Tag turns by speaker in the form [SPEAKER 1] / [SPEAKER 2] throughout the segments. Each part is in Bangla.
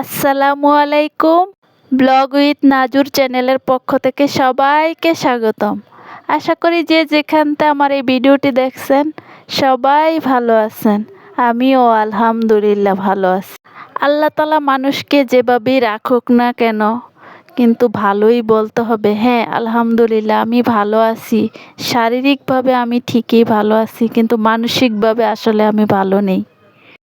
[SPEAKER 1] আসসালামু আলাইকুম। ব্লগ উইথ নাজুর চ্যানেলের পক্ষ থেকে সবাইকে স্বাগতম। আশা করি যে যেখানতে আমার এই ভিডিওটি দেখছেন, সবাই ভালো আছেন। আমিও আলহামদুলিল্লাহ ভালো আছি। আল্লাহ তালা মানুষকে যেভাবেই রাখুক না কেন, কিন্তু ভালোই বলতে হবে হ্যাঁ আলহামদুলিল্লাহ, আমি ভালো আছি। শারীরিকভাবে আমি ঠিকই ভালো আছি, কিন্তু মানসিকভাবে আসলে আমি ভালো নেই।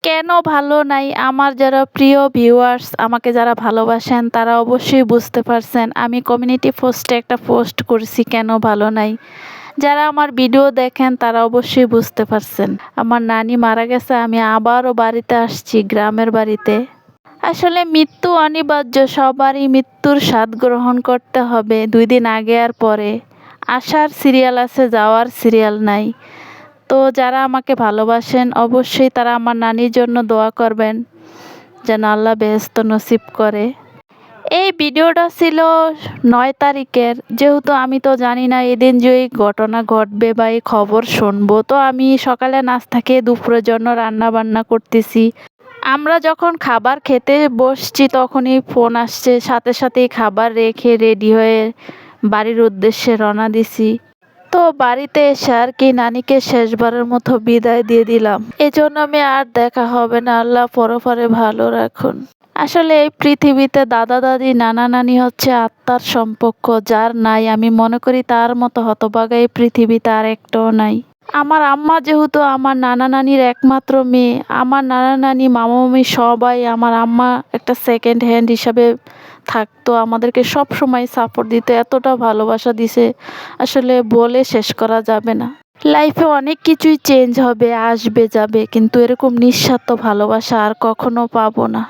[SPEAKER 1] কেন ভালো নাই? আমার যারা প্রিয় ভিউয়ার্স আমাকে যারা ভালোবাসেন, তারা অবশ্যই বুঝতে পারছেন আমি কমিউনিটি পোস্টে একটা পোস্ট করছি, কেন ভালো নাই? যারা আমার ভিডিও দেখেন, তারা অবশ্যই বুঝতে পারছেন। আমার নানি মারা গেছে, আমি আবারও বাড়িতে আসছি, গ্রামের বাড়িতে। আসলে মৃত্যু অনিবার্য, সবারই মৃত্যুর স্বাদ গ্রহণ করতে হবে, দুই দিন আগে আর পরে। আসার সিরিয়াল আছে, যাওয়ার সিরিয়াল নাই। তো যারা আমাকে ভালোবাসেন, অবশ্যই তারা আমার নানির জন্য দোয়া করবেন, যেন আল্লাহ বেহস্ত নসিব করে। এই ভিডিওটা ছিল নয় তারিখের। যেহেতু আমি তো জানি না এদিন যে এই ঘটনা ঘটবে বা এই খবর শুনব, তো আমি সকালে নাস্তা খেয়ে দুপুরের জন্য রান্না বান্না করতেছি। আমরা যখন খাবার খেতে বসছি, তখনই ফোন আসছে, সাথে সাথেই খাবার রেখে রেডি হয়ে বাড়ির উদ্দেশ্যে রওনা দিছি। তো বাড়িতে এসে আর কি নানিকে শেষবারের মতো বিদায় দিয়ে দিলাম। এজন্য আমি আর দেখা হবে না। আল্লাহ পরপরে ভালো রাখুন। আসলে এই পৃথিবীতে দাদা দাদি, নানা নানি হচ্ছে আত্মার সম্পর্ক। যার নাই, আমি মনে করি তার মতো হতভাগা এই পৃথিবীতে আর একটাও নাই। আমার আম্মা যেহেতু আমার নানা নানির একমাত্র মেয়ে, আমার নানা নানি, মামা মামি সবাই আমার আম্মা একটা সেকেন্ড হ্যান্ড হিসাবে থাকতো, আমাদেরকে সব সময় সাপোর্ট দিতে, এতটা ভালোবাসা দিছে। আসলে বলে শেষ করা যাবে না। লাইফে অনেক কিছুই চেঞ্জ হবে, আসবে, যাবে, কিন্তু এরকম নিঃস্বার্থ ভালোবাসা আর কখনো পাবো না।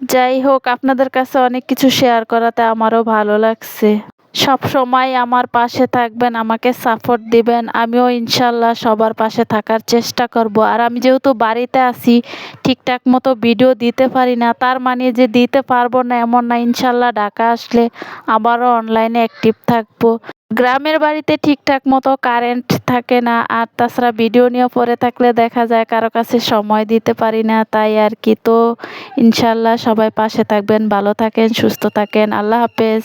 [SPEAKER 1] যাই হোক, আপনাদের কাছে অনেক কিছু শেয়ার করাতে আমারও ভালো লাগছে। সব সময় আমার পাশে থাকবেন, আমাকে সাপোর্ট দিবেন। আমিও ইনশাল্লাহ সবার পাশে থাকার চেষ্টা করব। আর আমি যেহেতু বাড়িতে আছি, ঠিকঠাক মতো ভিডিও দিতে পারি না, তার মানে যে দিতে পারব না এমন না, ইনশাল্লাহ ঢাকা আসলে আবারও অনলাইনে অ্যাক্টিভ থাকব। গ্রামের বাড়িতে ঠিকঠাক মতো কারেন্ট থাকে না, আর তাছাড়া ভিডিও নিয়ে পরে থাকলে দেখা যায় কারও কাছে সময় দিতে পারি না, তাই আর কি। তো ইনশাল্লাহ সবাই পাশে থাকবেন, ভালো থাকেন, সুস্থ থাকেন। আল্লাহ হাফেজ।